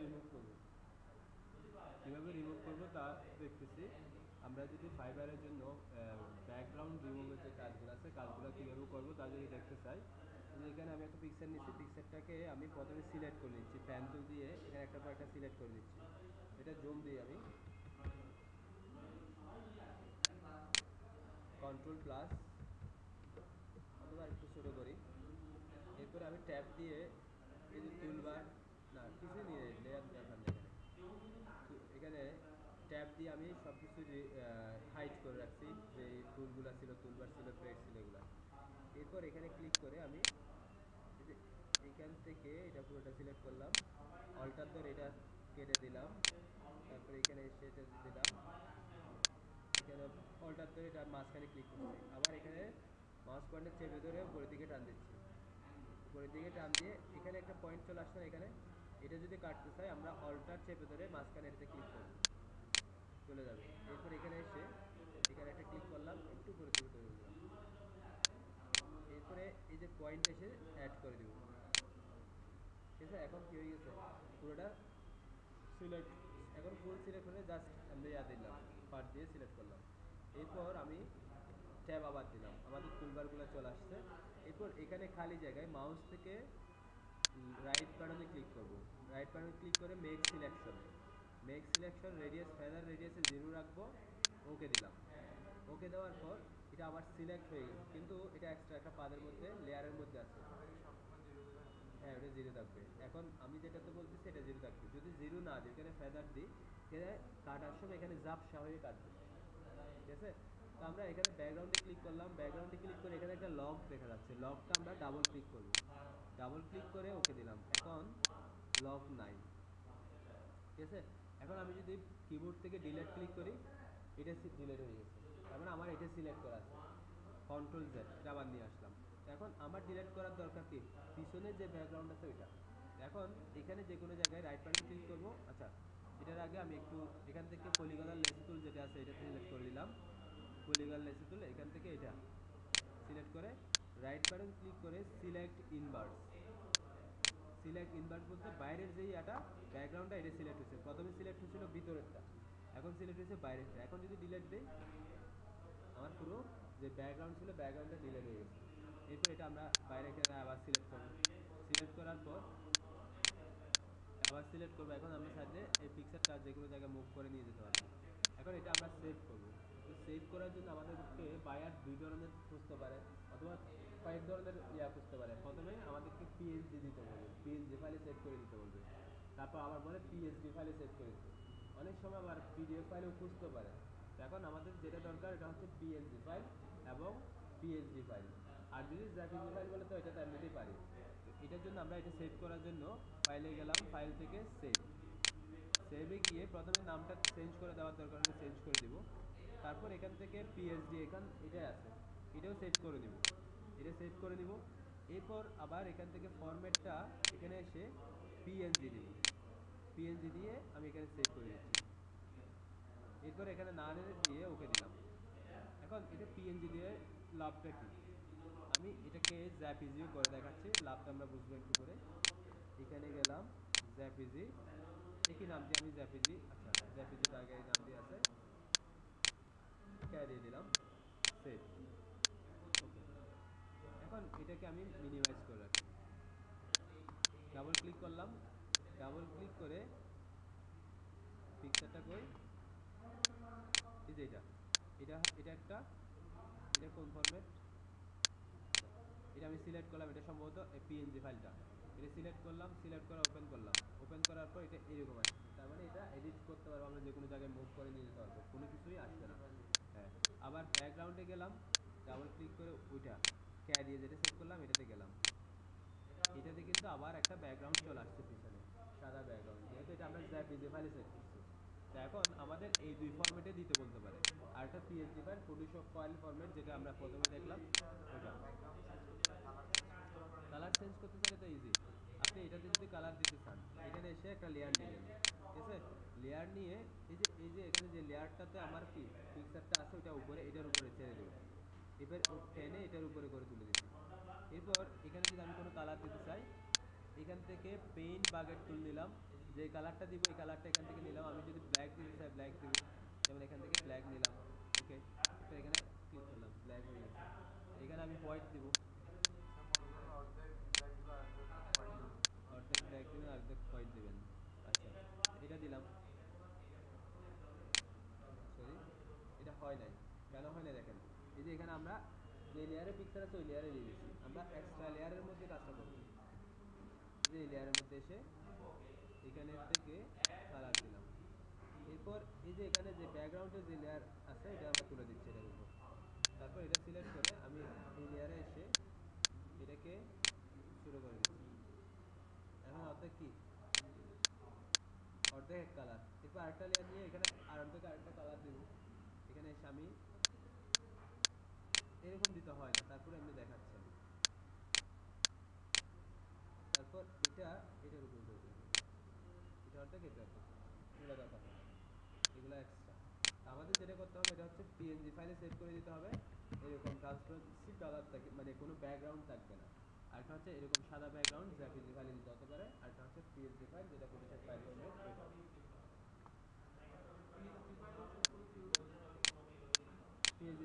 Remove করব? কীভাবে remove করব তা দেখতেছি। আমরা যদি ফাইবারের জন্য ব্যাকগ্রাউন্ড রিমুভের যে কাজগুলো আছে, কাজগুলো কীভাবে করব তা যদি দেখতে চাই। এখানে আমি একটা পিকচার নিচ্ছি পিকচারটাকে আমি প্রথমে সিলেক্ট করে নিচ্ছি প্যান দিয়ে এখানে একটা পর একটা সিলেক্ট করে নিচ্ছি। এটা জুম দিই আমি। কন্ট্রোল প্লাস অথবা একটু ছোটো করি। এরপরে আমি ট্যাপ দিয়ে এই যে টুলবার না কিছুই নিয়ে লেয়ার দেখান এখানে এখানে ট্যাপ দিয়ে আমি সব কিছু হাইট করে রাখছি যে টুলগুলো ছিল টুলবার ছিল প্লেট ছিল এগুলো। এরপর এখানে ক্লিক করে আমি এখান থেকে এটা পুরোটা সিলেক্ট করলাম। অল্টার ধরে এটা কেটে দিলাম। তারপরে এখানে এসে দিলাম। এখানে অল্টার ধরে এটা মাঝখানে ক্লিক করছি। আবার এখানে মাউস পয়েন্টে চেপে ধরে উপরের দিকে টান দিচ্ছি। উপরের দিকে টান দিয়ে এখানে একটা পয়েন্ট চলে আসছে এখানে? এটা যদি কাটতে চাই, আমরা অল্টার চেপে ধরে মাঝখানে এটাতে ক্লিক করব। চলে যাবে। এরপর এখানে এসে এখানে একটা ক্লিক করলাম, একটু করে দিকে তৈরি দিলাম। এরপরে এই যে পয়েন্ট এসে অ্যাড করে দেব। ঠিক আছে? এখন কী হয়ে গেছে? পুরোটা সিলেক্ট এখন ফুল সিলেক্ট হলে জাস্ট আমরা ইয়া দিলাম পার্ট দিয়ে সিলেক্ট করলাম। এরপর আমি ট্যাব আবার দিলাম। আমাদের টুলবারগুলো চলে আসছে। এরপর এখানে খালি জায়গায় মাউস থেকে রাইট বাটনে ক্লিক করব। রাইট বাটনে ক্লিক করে make selection make selection radius feather রেডিয়াসে zero রাখব ওকে দিলাম। ওকে দেওয়ার পর এটা আবার সিলেক্ট হয়ে গেছে কিন্তু এটা এক্সট্রা একটা পাদের মধ্যে লেয়ারের মধ্যে আছে। হ্যাঁ ওটা জিরো থাকবে। এখন আমি যেটাতে বলছি সেটা জিরো থাকবে। যদি জিরো না দিই, এখানে ফেদার দিই তাহলে কাটার সময় এখানে জাপসা হয়ে কাটবে ঠিক আছে? তো আমরা এখানে ব্যাকগ্রাউন্ডে ক্লিক করলাম। ব্যাকগ্রাউন্ডে ক্লিক করে এখানে একটা লক দেখা যাচ্ছে। লকটা আমরা ডাবল ক্লিক করব। ডাবল ক্লিক করে ওকে দিলাম। এখন লক নাই ঠিক আছে? এখন আমি যদি কিবোর্ড থেকে ডিলেট ক্লিক করি, এটা ডিলেট হয়ে গেছে। তার মানে আমার এটা সিলেক্ট করা আছে। কন্ট্রোল জেড এটা আবার নিয়ে আসলাম। এখন আমার ডিলেট করার দরকার কি? পিছনের যে ব্যাকগ্রাউন্ড আছে ওইটা। এখন এখানে যে কোনো জায়গায় রাইট বাটন ক্লিক করব। আচ্ছা এটার আগে আমি একটু এখান থেকে পলিগলার লেসি যেটা আছে, এটা সিলেক্ট করে নিলাম। পলিগল লেসি টুল এখান থেকে এটা সিলেক্ট করে রাইট বাটন ক্লিক করে সিলেক্ট ইনভার্স সিলেক্ট ইনভার্স বলতে বাইরের যে এটা ব্যাকগ্রাউন্ডটা এটা সিলেক্ট হয়েছে। প্রথমে সিলেক্ট হয়েছিল ভিতরেরটা। এখন সিলেক্ট হয়েছে বাইরেরটা। এখন যদি ডিলেট দেই, আমার পুরো যে ব্যাকগ্রাউন্ড ছিল ব্যাকগ্রাউন্ডটা ডিলেট হয়ে গেছে। এরপর এটা আমরা বাইরে এখানে আবার সিলেক্ট করব। সিলেক্ট করার পর, আবার সিলেক্ট করব। এখন আমরা সাথে এই পিকচারটা যে কোনো জায়গায় মুভ করে নিয়ে যেতে পারব। এখন এটা আমরা সেভ করব। সেভ করার জন্য আমাদেরকে বায়ার দুই ধরনের খুঁজতে পারে। অথবা কয়েক ধরনের ইয়া খুঁজতে পারে। প্রথমে আমাদেরকে পিএইচডি দিতে বলবে। পিএইচডি ফাইলে সেভ করে দিতে বলবে। তারপর আবার বলে পিএইচডি ফাইলে সেভ করে দিতে। অনেক সময় আবার পিডিএফ ফাইলেও খুঁজতে পারে। এখন আমাদের যেটা দরকার, এটা হচ্ছে পিএনজি ফাইল এবং পিএইচডি ফাইল আর যদি জ্যাপিজি ফাইল বলে, তো এটা তো পারি। এটার জন্য আমরা এটা সেভ করার জন্য ফাইলে গেলাম ফাইল থেকে সেভ সেভে গিয়ে প্রথমে নামটা চেঞ্জ করে দেওয়ার দরকার হলে চেঞ্জ করে দিব। তারপর এখান থেকে পিএইচডি এখান এটাই আছে। এটাও সেভ করে দিব। এটা সেভ করে দিব। এরপর আবার এখান থেকে ফরম্যাটটা এখানে এসে পিএনজি দিব। পিএনজি দিয়ে আমি এখানে সেভ করে দিচ্ছি। এরপর এখানে না দিয়ে ওকে দিলাম। এখন এটা পিএনজি দিয়ে লাভটা কি? আমি এটাকে জ্যাপিজিও করে দেখাচ্ছি। লাভটা আমরা বুঝব একটু করে। এখানে গেলাম জ্যাপিজি একই নাম দিয়ে আমি জ্যাপিজি আচ্ছা জ্যাপিজিটা আগে নাম দিয়ে আছে। দিয়ে দিলাম। সেভ এখন এটাকে আমি মিনিমাইজ করে রাখি। ডাবল ক্লিক করলাম। ডাবল ক্লিক করে পিকচারটা কই এই যে এটা। এটা এটা একটা, এটা কোন ফরম্যাট এটা আমি সিলেক্ট করলাম। এটা সম্ভবত পিএনজি ফাইলটা এটা সিলেক্ট করলাম সিলেক্ট করে ওপেন করলাম। ওপেন করার পর এটা এরকম আসছে তার মানে এটা এডিট করতে পারব আমরা যে কোনো জায়গায় মুভ করে নিয়ে যেতে পারব। কোনো কিছুই আসবে না। হ্যাঁ। আবার ব্যাকগ্রাউন্ডে গেলাম। ডাবল ক্লিক করে ওইটা। ক্যারিয়ে যেটা সেট করলাম, এটাতে গেলাম। এটাতে কিন্তু আবার একটা ব্যাকগ্রাউন্ড চলে আসছে পিছনে, সাদা ব্যাকগ্রাউন্ড যেহেতু এটা আমরা জ্যাপিজি ফাইলে সেট করছি। এখন আমাদের এই দুই ফরম্যাটে দিতে বলতে পারে। আর একটা PHD file Photoshop file format যেটা আমরা প্রথমে দেখলাম, ওটা। কালার চেঞ্জ করতে চাইলে তো ইজি আপনি এটাতে যদি কালার দিতে চান, এখানে এসে একটা লেয়ার নিলেন ঠিক আছে? লেয়ার নিয়ে এই যে এই যে এখানে যে লেয়ারটাতে আমার কি পিকচারটা আছে ওইটা উপরে, এটার উপরে ছেড়ে দেবো এবার টেনে এটার উপরে করে তুলে দিচ্ছি এরপর এখানে যদি আমি কোনো কালার দিতে চাই, এখান থেকে পেইন্ট বাগের টুল নিলাম। যে কালারটা দিব, এই কালারটা এখান থেকে নিলাম। আমি যদি ব্ল্যাক দিতে চাই ব্ল্যাক দিব। যেমন এখান থেকে ব্ল্যাক নিলাম। ওকে তো এখানে ক্লিক করলাম ব্ল্যাক হয়ে গেছে। এখানে আমি হোয়াইট দিব। অর্ধেক ব্ল্যাক অর্ধেক হোয়াইট দিবেন। আচ্ছা এটা দিলাম। সরি এটা হয় নাই। কেন হয় নাই দেখেন? যে এখানে আমরা যে লেয়ারে পিকচার আছে, ওই লেয়ারে দিয়ে দিচ্ছি। আমরা এক্সট্রা লেয়ারের মধ্যে কাজটা করব। যে লেয়ারের মধ্যে এসে এখানে থেকে কালার দিলাম। এরপর এই যে এখানে যে ব্যাকগ্রাউন্ডের যে লেয়ার আছে, এটা আমরা তুলে দিচ্ছি এটার উপর। তারপর এটা সিলেক্ট করে আমি এই লেয়ারে এসে এটাকে শুরু করে দিচ্ছি। এখন অর্ধেক কি? অর্ধেক কালার এরপর আরেকটা লেয়ার নিয়ে এখানে আর অর্ধেক আরেকটা কালার দেব। এখানে এসে আমি এরকম দিতে হয় না, তারপর এমনি দেখাচ্ছে। তারপর এটা, এটার উপর এটা অর্ধেক, এটা এগুলো দরকার এগুলো এক্সট্রা আমাদের যেটা করতে হবে, এটা হচ্ছে পিএনজি ফাইলে সেভ করে দিতে হবে। এরকম ট্রান্সপারেন্সি কালার থাকে মানে কোনো ব্যাকগ্রাউন্ড থাকবে না। আরেকটা হচ্ছে এরকম সাদা ব্যাকগ্রাউন্ড পিএনজি ফাইলে দিতে হতে পারে। আরেকটা হচ্ছে পিএনজি ফাইল যেটা ফটোশপ ফাইল